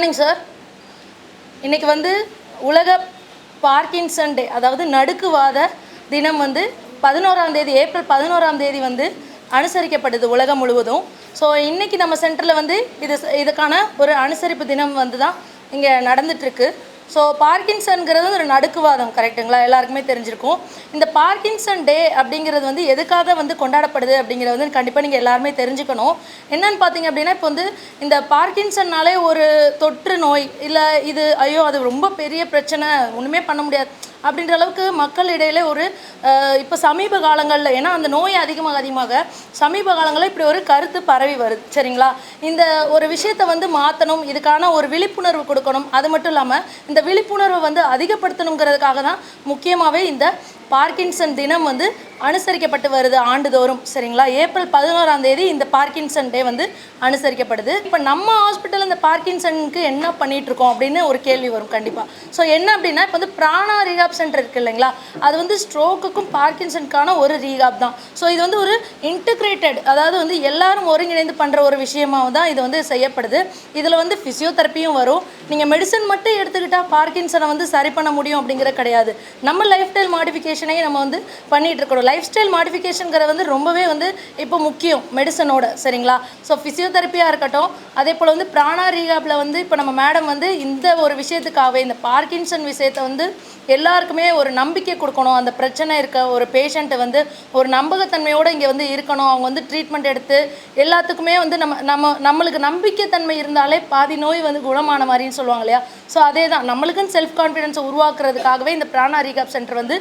Morning sir இன்றைக்கி வந்து உலக பார்க்கின்சன் டே அதாவது நடுக்குவாத தினம் வந்து பதினோராம் தேதி ஏப்ரல் பதினோராம் தேதி வந்து அனுசரிக்கப்படுது உலகம் முழுவதும். ஸோ இன்றைக்கி நம்ம சென்டரில் வந்து இது இதுக்கான ஒரு அனுசரிப்பு தினம் வந்து தான் இங்கே நடந்துட்டுருக்கு ஸோ பார்க்கின்சன்கிறது ஒரு நடுக்குவாதம் கரெக்ட்டுங்களா எல்லாருக்குமே தெரிஞ்சிருக்கும். இந்த பார்க்கின்சன் டே அப்படிங்கிறது வந்து எதுக்காக வந்து கொண்டாடப்படுது அப்படிங்கிறது வந்து கண்டிப்பாக நீங்கள் எல்லாருமே தெரிஞ்சுக்கணும். என்னன்னு பார்த்தீங்க அப்படின்னா இப்போ வந்து இந்த பார்க்கின்சன்னாலே ஒரு தொற்று நோய் இல்லை இது ஐயோ அது ரொம்ப பெரிய பிரச்சனை ஒன்றுமே பண்ண முடியாது. அப்படின்ற அளவுக்கு மக்கள் இடையில ஒரு இப்போ சமீப காலங்களில் ஏன்னா அந்த நோய் அதிகமாக அதிகமாக சமீப காலங்களில் இப்படி ஒரு கருத்து பரவி வருது. சரிங்களா? இந்த ஒரு விஷயத்தை வந்து மாற்றணும் இதுக்கான ஒரு விழிப்புணர்வு கொடுக்கணும். அது மட்டும் இல்லாமல் இந்த விழிப்புணர்வை வந்து அதிகப்படுத்தணுங்கிறதுக்காக தான் முக்கியமாகவே இந்த பார்க்கின்சன் தினம் வந்து அனுசரிக்கப்பட்டு வருது ஆண்டுதோறும் சரிங்களா? ஏப்ரல் பதினோராம் தேதி இந்த பார்க்கின்சன் டே வந்து அனுசரிக்கப்படுது. இப்போ நம்ம ஹாஸ்பிட்டல் இந்த பார்க்கின்சனுக்கு என்ன பண்ணிட்டு இருக்கோம் அப்படின்னு ஒரு கேள்வி வரும் கண்டிப்பாக ஸோ என்ன அப்படின்னா இப்போ வந்து பிராணா ரீஹாப் சென்டர் இருக்கு இல்லைங்களா? அது வந்து ஸ்ட்ரோக்குக்கும் பார்க்கின்சனுக்கான ஒரு ரீஹாப் தான். ஸோ இது வந்து ஒரு இன்டிகிரேட்டட் அதாவது வந்து எல்லாரும் ஒருங்கிணைந்து பண்ணுற ஒரு விஷயமாக தான் இது வந்து செய்யப்படுது. இதில் வந்து ஃபிசியோதெரப்பியும் வரும். நீங்கள் மெடிசன் மட்டும் எடுத்துக்கிட்டால் பார்க்கின்சனை வந்து சரி பண்ண முடியும் அப்படிங்கிற கிடையாது. நம்ம லைஃப் ஸ்டைல் மாடிஃபிகேஷனையும் நம்ம வந்து பண்ணிகிட்டு இருக்கணும். லைஃப் ஸ்டைல் மாடிஃபிகேஷனுங்கிறது வந்து ரொம்பவே வந்து இப்போ முக்கியம் மெடிசனோட சரிங்களா? ஸோ ஃபிசியோதெரப்பியாக இருக்கட்டும் அதே போல் வந்து பிராணா ரீகாப்பில் வந்து இப்போ நம்ம மேடம் வந்து இந்த ஒரு விஷயத்துக்காகவே இந்த பார்க்கின்சன் விஷயத்தை வந்து எல்லாருக்குமே ஒரு நம்பிக்கை கொடுக்கணும். அந்த பிரச்சனை இருக்க ஒரு பேஷண்ட்டை வந்து ஒரு நம்பகத்தன்மையோடு இங்கே வந்து இருக்கணும். அவங்க வந்து ட்ரீட்மெண்ட் எடுத்து எல்லாத்துக்குமே வந்து நம்ம நம்ம நம்மளுக்கு நம்பிக்கைத்தன்மை இருந்தாலே பாதி நோய் வந்து குணமான மாதிரின்னு சொல்லுவாங்க இல்லையா? ஸோ அதே தான் நம்மளுக்குன்னு செல்ஃப் கான்ஃபிடென்ஸை உருவாக்குறதுக்காகவே இந்த பிராணா ரீகாப் சென்டர் வந்து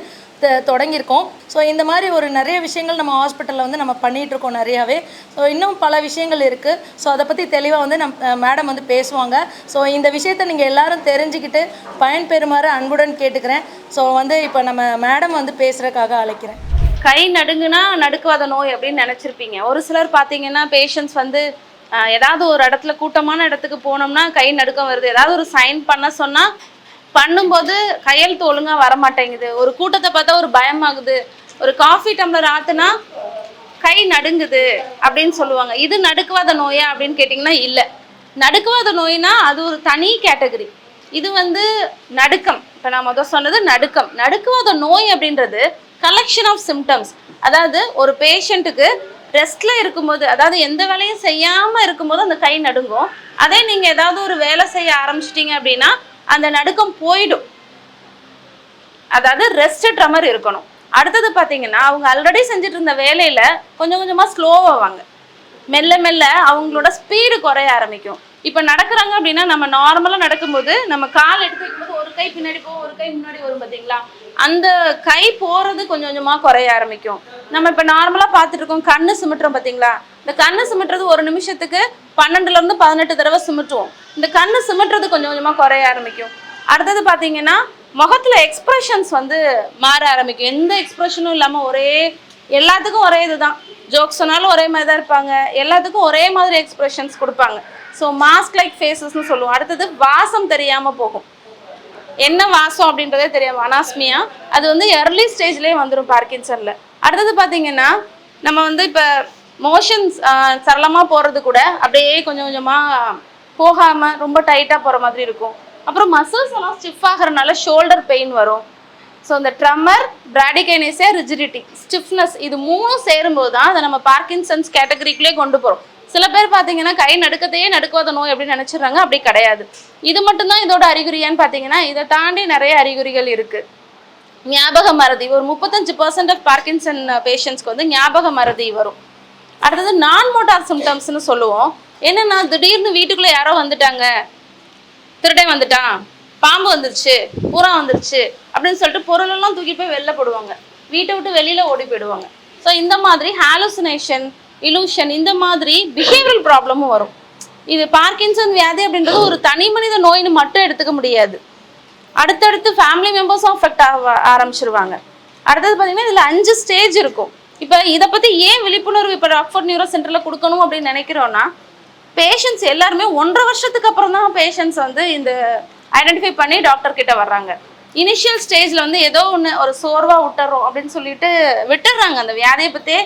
தொடங்கியிருக்கோம். ஸோ இந்த மாதிரி ஒரு நிறைய விஷயங்கள் நம்ம ஹாஸ்பிட்டலில் வந்து நம்ம பண்ணிகிட்ருக்கோம் நிறையாவே. ஸோ இன்னும் பல விஷயங்கள் இருக்குது ஸோ அதை பற்றி தெளிவாக வந்து நம் மேடம் வந்து பேசுவாங்க. ஸோ இந்த விஷயத்தை நீங்கள் எல்லாரும் தெரிஞ்சுக்கிட்டு பயன்பெறுமாறு அன்புடன் கேட்டுக்கிறேன். ஸோ வந்து இப்போ நம்ம மேடம் வந்து பேசுகிறதுக்காக அழைக்கிறேன். கை நடுங்குனா நடுக்குவாத நோய் அப்படின்னு நினச்சிருப்பீங்க. ஒரு சிலர் பார்த்தீங்கன்னா பேஷண்ட்ஸ் வந்து ஏதாவது ஒரு இடத்துல கூட்டமான இடத்துக்கு போனோம்னா கை நடுக்கம் வருது. ஏதாவது ஒரு சைன் பண்ண சொன்னால் பண்ணும்போது கையெழுத்து ஒழுங்கா வர மாட்டேங்குது ஒரு கூட்டத்தை பார்த்தா ஒரு பயமாகுது. ஒரு காஃபி டம்ளர் ஆத்துனா கை நடுங்குது அப்படின்னு சொல்லுவாங்க. இது நடுக்குவாத நோயா அப்படின்னு கேட்டிங்கன்னா இல்லை. நடுக்குவாத நோய்னா அது ஒரு தனி கேட்டகரி இது வந்து நடுக்கம். இப்போ நான் முதல் சொன்னது நடுக்கம். நடுக்குவாத நோய் அப்படின்றது கலெக்ஷன் ஆஃப் சிம்டம்ஸ் அதாவது ஒரு பேஷண்ட்டுக்கு ரெஸ்ட்ல இருக்கும்போது அதாவது எந்த வேலையும் செய்யாம இருக்கும்போது அந்த கை நடுங்கும். அதே நீங்க ஏதாவது ஒரு வேலை செய்ய ஆரம்பிச்சிட்டீங்க அப்படின்னா அந்த நடுக்கம் போயிடும். அதாவது ரெஸ்ட் ட்ரமர் இருக்கணும். அடுத்தது பார்த்தீங்கன்னா அவங்க ஆல்ரெடி செஞ்சுட்டு இருந்த வேலையில் கொஞ்சம் கொஞ்சமாக ஸ்லோவாவாங்க மெல்ல மெல்ல அவங்களோட ஸ்பீடு குறைய ஆரம்பிக்கும். இப்போ நடக்கிறாங்க அப்படின்னா நம்ம நார்மலாக நடக்கும்போது நம்ம கால் எடுத்து வைக்கும்போது ஒரு கை பின்னாடி போகும் ஒரு கை முன்னாடி வரும் பார்த்தீங்களா அந்த கை போகிறது கொஞ்சம் கொஞ்சமாக குறைய ஆரம்பிக்கும். நம்ம இப்போ நார்மலாக பார்த்துட்டு இருக்கோம் கண்ணு சிமிட்டுறோம் பார்த்தீங்களா இந்த கண்ணு சிமிட்டுறது ஒரு நிமிஷத்துக்கு பன்னெண்டுல இருந்து பதினெட்டு தடவை சுமட்டுவோம். இந்த கண்ணு சிமிட்டுறது கொஞ்சம் கொஞ்சமாக குறைய ஆரம்பிக்கும். அடுத்தது பார்த்தீங்கன்னா முகத்துல எக்ஸ்பிரஷன்ஸ் வந்து மாற ஆரம்பிக்கும். எந்த எக்ஸ்பிரஷனும் இல்லாமல் ஒரே எல்லாத்துக்கும் ஒரே இதுதான். ஜோக் சொன்னாலும் ஒரே மாதிரி தான் இருப்பாங்க. எல்லாத்துக்கும் ஒரே மாதிரி எக்ஸ்பிரஷன்ஸ் கொடுப்பாங்க. ஸோ மாஸ்க் லைக் ஃபேஸஸ்னு சொல்லுவோம். அடுத்தது வாசம் தெரியாமல் போகும். என்ன வாசம் அப்படின்றதே தெரியாமல் அனாஸ்மியா. அது வந்து எர்லி ஸ்டேஜ்லேயே வந்துடும் பார்க்கின்சனில். அடுத்தது பார்த்தீங்கன்னா நம்ம வந்து இப்போ மோஷன்ஸ் சரளமாக போகிறது கூட அப்படியே கொஞ்சம் கொஞ்சமாக போகாமல் ரொம்ப டைட்டாக போகிற மாதிரி இருக்கும். அப்புறம் மசில்ஸ் எல்லாம் ஸ்டிஃப் ஆகிறனால ஷோல்டர் பெயின் வரும். ஸோ இந்த ட்ரம்மர் பிராடிகைனேஸே ரிஜிடிட்டி ஸ்டிஃப்னஸ் இது மூணும் சேரும்போது தான் அதை நம்ம பார்க்கின்சன்ஸ் கேட்டகரிக்குள்ளே கொண்டு போகிறோம் சில பேர் பார்த்தீங்கன்னா கை நடுக்கத்தையே நடுக்குவாத நோய் அப்படின்னு நினச்சிடுறாங்க. அப்படி கிடையாது. இது மட்டும்தான் இதோட அறிகுறியான்னு பார்த்தீங்கன்னா இதை தாண்டி நிறைய அறிகுறிகள் இருக்குது ஞாபக மறதி. ஒரு முப்பத்தஞ்சு பர்சன்ட் ஆஃப் பார்க்கின்சன் பேஷண்ட்ஸ்க்கு வந்து ஞாபக மறதி வரும். அடுத்தது நான் மோட்டார் சிம்டம்ஸ்னு சொல்லுவோம். என்னன்னா திடீர்னு வீட்டுக்குள்ளே யாரோ வந்துட்டாங்க. திருடன் வந்துட்டான். பாம்பு வந்துருச்சு. பூரா வந்துருச்சு. அப்படின்னு சொல்லிட்டு பொருளெல்லாம் தூக்கி போய் வெளில போடுவாங்க. வீட்டை விட்டு வெளியில ஓடி போயிடுவாங்க. ஸோ இந்த மாதிரி ஹாலுசினேஷன் இலூஷன் இந்த மாதிரி பிஹேவியல் ப்ராப்ளமும் வரும். இது பார்க்கின்சன் வியாதி அப்படின்றது ஒரு தனி மனித நோயின்னு மட்டும் எடுத்துக்க முடியாது. அடுத்தடுத்து ஃபேமிலி மெம்பர்ஸும் அஃபெக்ட் ஆக ஆரம்பிச்சிருவாங்க. அடுத்தது பார்த்தீங்கன்னா இதில் அஞ்சு ஸ்டேஜ் இருக்கும். இப்போ இதை பற்றி ஏன் விழிப்புணர்வு இப்போ ராக்ஃபோர்ட் நியூரோ சென்டரில் கொடுக்கணும் அப்படின்னு நினைக்கிறோன்னா பேஷண்ட்ஸ் எல்லாருமே ஒன்றரை வருஷத்துக்கு அப்புறம் தான் பேஷண்ட்ஸ் வந்து இந்த ஐடென்டிஃபை பண்ணி டாக்டர் கிட்ட வர்றாங்க. இனிஷியல் ஸ்டேஜில் வந்து ஏதோ ஒன்று ஒரு சோர்வாக விட்டுறோம் அப்படின்னு சொல்லிட்டு விட்டுடுறாங்க அந்த வியாதியை பற்றியே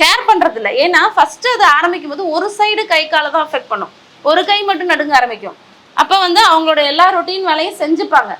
கேர் பண்ணுறதில்ல ஏன்னா ஃபஸ்ட்டு அது ஆரம்பிக்கும் போது ஒரு சைடு கை காலை தான் அஃபெக்ட் பண்ணும். ஒரு கை மட்டும் நடுங்க ஆரம்பிக்கும். அப்போ வந்து அவங்களோட எல்லா ரொட்டீன் வேலையும் செஞ்சுப்பாங்க.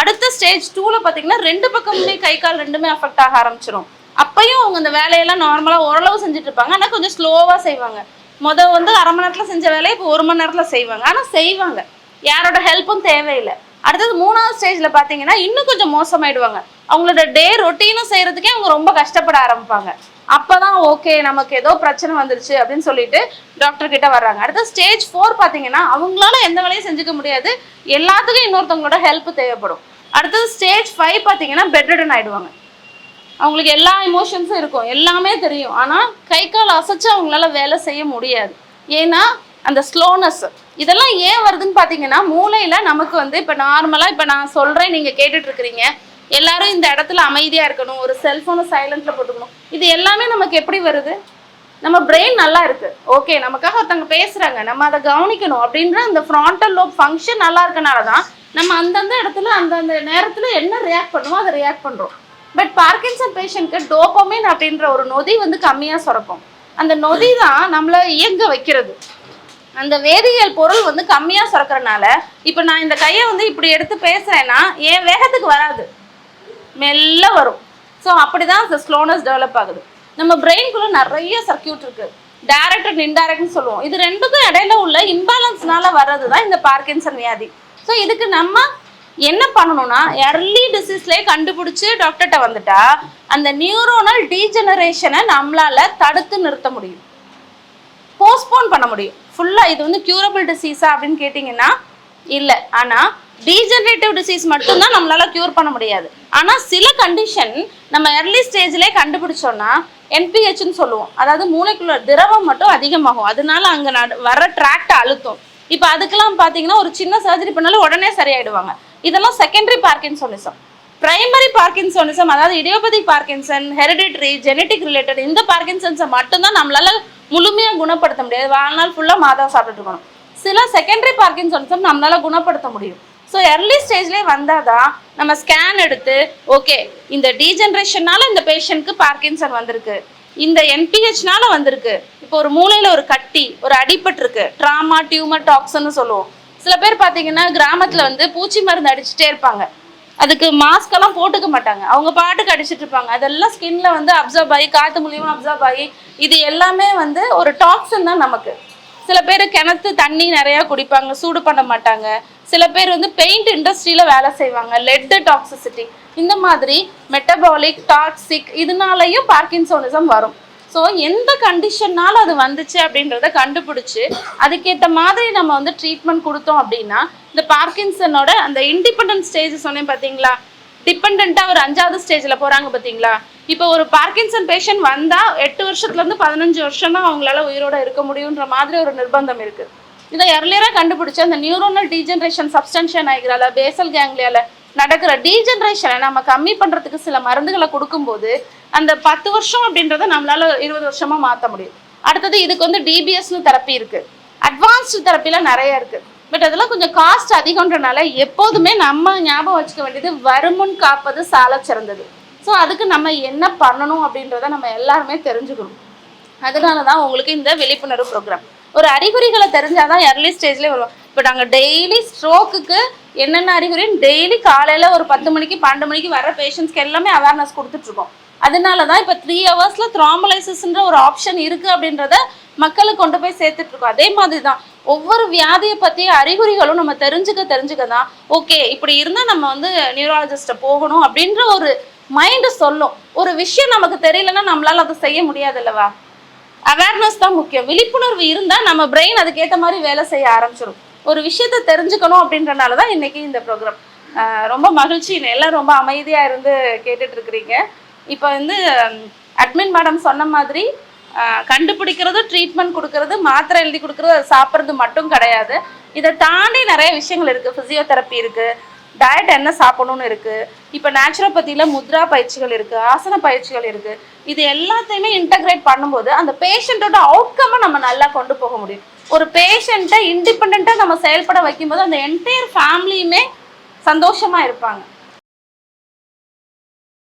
அடுத்த ஸ்டேஜ் டூவில் பார்த்தீங்கன்னா ரெண்டு பக்கமுமே கை கால் ரெண்டுமே அஃபெக்ட் ஆக ஆரம்பிச்சிடும் அப்பயும் அவங்க அந்த வேலையெல்லாம் நார்மலாக ஓரளவு செஞ்சுட்டு இருப்பாங்க ஆனால் கொஞ்சம் ஸ்லோவாக செய்வாங்க. முத வந்து அரை மணி நேரத்தில் செஞ்ச வேலையை இப்போ ஒரு மணி நேரத்தில் செய்வாங்க. ஆனால் செய்வாங்க. யாரோட ஹெல்ப்பும் தேவையில்லை. அடுத்தது மூணாவது ஸ்டேஜில் பார்த்தீங்கன்னா இன்னும் கொஞ்சம் மோசமாயிடுவாங்க. அவங்களோட டே ரொட்டீனும் செய்கிறதுக்கே அவங்க ரொம்ப கஷ்டப்பட ஆரம்பிப்பாங்க. அப்போதான் ஓகே நமக்கு ஏதோ பிரச்சனை வந்துருச்சு அப்படின்னு சொல்லிட்டு டாக்டர் கிட்ட வர்றாங்க. அடுத்த ஸ்டேஜ் ஃபோர் பார்த்தீங்கன்னா அவங்களால எந்த வேலையும் செஞ்சுக்க முடியாது. எல்லாத்துக்கும் இன்னொருத்தவங்களோட ஹெல்ப் தேவைப்படும். அடுத்தது ஸ்டேஜ் ஃபைவ் பார்த்தீங்கன்னா பெட்ரிடன் ஆயிடுவாங்க. அவங்களுக்கு எல்லா எமோஷன்ஸும் இருக்கும். எல்லாமே தெரியும். ஆனால் கை கால் அசைச்சு அவங்களால வேலை செய்ய முடியாது. ஏன்னா அந்த ஸ்லோனஸ் இதெல்லாம் ஏன் வருதுன்னு பார்த்தீங்கன்னா மூளையில் நமக்கு வந்து இப்போ நார்மலாக இப்போ நான் சொல்கிறேன் நீங்கள் கேட்டுட்டு இருக்கிறீங்க எல்லாரும் இந்த இடத்துல அமைதியாக இருக்கணும். ஒரு செல்ஃபோனை சைலண்ட்டில் போட்டுக்கணும். இது எல்லாமே நமக்கு எப்படி வருது? நம்ம பிரெயின் நல்லா இருக்கு. ஓகே நமக்காக ஒருத்தவங்க பேசுகிறாங்க நம்ம அதை கவனிக்கணும் அப்படின்ற அந்த ஃப்ராண்டல் லோப் ஃபங்க்ஷன் நல்லா இருக்கனால தான் நம்ம அந்தந்த இடத்துல அந்தந்த நேரத்தில் என்ன ரியாக்ட் பண்ணுமோ அதை ரியாக்ட் பண்ணுறோம் பட் பார்க்கின்சன் பேஷண்ட்க்கு டோப்பமின் அப்படின்ற ஒரு நொதி வந்து கம்மியாக சுரக்கும். அந்த நொதி தான் நம்மளை இயங்க வைக்கிறது. அந்த வேதியியல் பொருள் வந்து கம்மியாக சுரக்கிறனால இப்போ நான் இந்த கையை வந்து இப்படி எடுத்து பேசுகிறேன்னா என் வேகத்துக்கு வராது. மெல்ல வரும். ஸோ அப்படி தான் அந்த ஸ்லோனஸ் டெவலப் ஆகுது. நம்ம பிரெயின்குள்ள நிறைய சர்க்கியூட் இருக்குது டைரக்ட் அண்ட் இன்டைரக்ட்னு சொல்லுவோம். இது ரெண்டுக்கும் இடையில உள்ள இம்பேலன்ஸ்னால வர்றது தான் இந்த பார்க்கின்சன் வியாதி. ஸோ இதுக்கு நம்ம என்ன பண்ணணும்னா எர்லி டிசீஸ்லேயே கண்டுபிடிச்சு டாக்டர்கிட்ட வந்துட்டா அந்த நியூரோனல் டீஜெனரேஷனை நம்மளால தடுத்து நிறுத்த முடியும். போஸ்ட்போன் பண்ண முடியும். ஃபுல்லாக இது வந்து க்யூரபிள் டிசீஸா அப்படின்னு கேட்டிங்கன்னா இல்லை. ஆனால் டீஜெனரேட்டிவ் டிசீஸ் மட்டும்தான் நம்மளால க்யூர் பண்ண முடியாது. ஆனால் சில கண்டிஷன் நம்ம எர்லி ஸ்டேஜ்லேயே கண்டுபிடிச்சோன்னா என்பிஹெச்னு சொல்லுவோம். அதாவது மூளைக்குள்ள திரவம் மட்டும் அதிகமாகும். அதனால அங்கே வர ட்ராக்டை அழுத்தும். இப்போ அதுக்கெல்லாம் பார்த்தீங்கன்னா ஒரு சின்ன சர்ஜரி பண்ணாலும் உடனே சரியாயிடுவாங்க. இதெல்லாம் செகண்டரி பார்க்கின்சோனிசம் பிரைமரி பார்க்கின்சோனிசம் அதாவது idiopathic Parkinson hereditary genetic related இந்த பார்க்கின்சன்ஸை மட்டும்தான் நம்மளால முழுமையாக குணப்படுத்த முடியாது. வாழ்நாள் ஃபுல்லாக மாதம் சாப்பிட்டுட்டு இருக்கணும். சில செகண்டரி பார்க்கின்சோனிசம் நம்மளால குணப்படுத்த முடியும். ஸோ எர்லி ஸ்டேஜ்லேயே வந்தால் தான் நம்ம ஸ்கேன் எடுத்து ஓகே இந்த டீஜென்ரேஷனால இந்த பேஷண்ட்க்கு பார்க்கின்சன் வந்திருக்கு. இந்த என்பிஹெச்னால வந்திருக்கு. இப்போ ஒரு மூளையில் ஒரு கட்டி ஒரு அடிபட்டிருக்கு. ட்ராமா டியூமர் டாக்ஸ்ன்னு சொல்லுவோம். சில பேர் பார்த்தீங்கன்னா கிராமத்தில் வந்து பூச்சி மருந்து அடிச்சுட்டே இருப்பாங்க. அதுக்கு மாஸ்க் எல்லாம் போட்டுக்க மாட்டாங்க. அவங்க பாட்டுக்கு அடிச்சிட்டு இருப்பாங்க. அதெல்லாம் ஸ்கின்ல வந்து அப்சர்வ் ஆகி காத்து மூலியமா அப்சர்வ் ஆகி இது எல்லாமே வந்து ஒரு டாக்ஸன் தான் நமக்கு. சில பேர் கிணத்து தண்ணி நிறையா குடிப்பாங்க சூடு பண்ண மாட்டாங்க. சில பேர் வந்து பெயிண்ட் இண்டஸ்ட்ரியில் வேலை செய்வாங்க லெட் டாக்ஸிசிட்டி இந்த மாதிரி மெட்டபாலிக் டாக்ஸிக் இதனாலையும் பார்க்கின்சோனிசம் வரும். ஸோ எந்த கண்டிஷன்னால அது வந்துச்சு அப்படின்றத கண்டுபிடிச்சு அதுக்கேற்ற மாதிரி நம்ம வந்து ட்ரீட்மெண்ட் கொடுத்தோம் அப்படின்னா இந்த பார்க்கின்சனோட அந்த இண்டிபெண்டன்ட் ஸ்டேஜ் சொன்னேன் பார்த்தீங்களா? டிபெண்ட்டாக ஒரு அஞ்சாவது ஸ்டேஜில் போகிறாங்க பார்த்தீங்களா? இப்போ ஒரு பார்க்கின்சன் பேஷண்ட் வந்தால் எட்டு வருஷத்துலேருந்து பதினஞ்சு வருஷம் தான் அவங்களால உயிரோட இருக்க முடியுன்ற மாதிரி ஒரு நிர்பந்தம் இருக்குது இதை எர்லியராக கண்டுபிடிச்சு அந்த நியூரோனல் டீஜென்ரேஷன் சப்ஸ்டன்ஷன் ஆகிக்கிறால பேசல் கேங்லியால நடக்கிற டீஜென்ரேஷனை நம்ம கம்மி பண்ணுறதுக்கு சில மருந்துகளை கொடுக்கும்போது அந்த பத்து வருஷம் அப்படின்றத நம்மளால இருபது வருஷமாக மாற்ற முடியும். அடுத்தது இதுக்கு வந்து டிபிஎஸ்னு தெரப்பி இருக்குது அட்வான்ஸ்டு தெரப்பிலாம் நிறைய இருக்குது பட் அதெல்லாம் கொஞ்சம் காஸ்ட் அதிகம்ன்றனால எப்போதுமே நம்ம ஞாபகம் வச்சுக்க வேண்டியது வருமுன் காப்பது சால சிறந்தது. ஸோ அதுக்கு நம்ம என்ன பண்ணணும் அப்படின்றத நம்ம எல்லாருமே தெரிஞ்சுக்கணும். அதனால தான் உங்களுக்கு இந்த விழிப்புணர்வு ப்ரோக்ராம் ஒரு அறிகுறிகளை தெரிஞ்சாதான் எர்லி ஸ்டேஜ்லேயே வருவோம் இப்போ நாங்கள் டெய்லி ஸ்ட்ரோக்குக்கு என்னென்ன அறிகுறின்னு டெய்லி காலையில் ஒரு பத்து மணிக்கு பன்னெண்டு மணிக்கு வர பேஷண்ட்ஸ்க்கு எல்லாமே அவேர்னஸ் கொடுத்துட்ருக்கோம். அதனால தான் இப்போ த்ரீ ஹவர்ஸில் த்ராம்பலைசிஸ்ன்ற ஒரு ஆப்ஷன் இருக்குது அப்படின்றத மக்களுக்கு கொண்டு போய் சேர்த்துட்ருக்கோம். அதே மாதிரி தான் ஒவ்வொரு வியாதியை பற்றிய அறிகுறிகளும் நம்ம தெரிஞ்சுக்க தெரிஞ்சுக்க தான் ஓகே இப்படி இருந்தால் நம்ம வந்து நியூராலஜிஸ்ட்டை போகணும் அப்படின்ற ஒரு மைண்டு சொல்லும். ஒரு விஷயம் நமக்கு தெரியலன்னா நம்மளால் அதை செய்ய முடியாது அல்லவா? அவேர்னஸ் தான் முக்கியம். விழிப்புணர்வு இருந்தால் நம்ம பிரெயின் அதுக்கேற்ற மாதிரி வேலை செய்ய ஆரம்பிச்சிடும் ஒரு விஷயத்த தெரிஞ்சுக்கணும் அப்படின்றனால தான் இன்னைக்கு இந்த ப்ரோக்ராம் ரொம்ப மகிழ்ச்சி. எல்லாம் ரொம்ப அமைதியாக இருந்து கேட்டுட்டு இருக்கிறீங்க. இப்போ வந்து அட்மின் மேடம் சொன்ன மாதிரி கண்டுபிடிக்கிறது ட்ரீட்மெண்ட் கொடுக்கறது மாத்திரை எழுதி கொடுக்கறது அதை சாப்பிட்றது மட்டும் கிடையாது. இதை தாண்டி நிறைய விஷயங்கள் இருக்குது ஃபிசியோதெரப்பி இருக்குது டயட் என்ன சாப்பிடணும்னு இருக்குது இப்போ நேச்சுரோபதியில் முத்ரா பயிற்சிகள் இருக்குது ஆசன பயிற்சிகள் இருக்குது இது எல்லாத்தையுமே இன்டகிரேட் பண்ணும்போது அந்த பேஷண்ட்டோட அவுட்கம்மை நம்ம நல்லா கொண்டு போக முடியும். ஒரு பேஷண்ட்டை இண்டிபெண்ட்டாக நம்ம செயல்பட வைக்கும்போது அந்த என்டையர் ஃபேமிலியுமே சந்தோஷமாக இருப்பாங்க.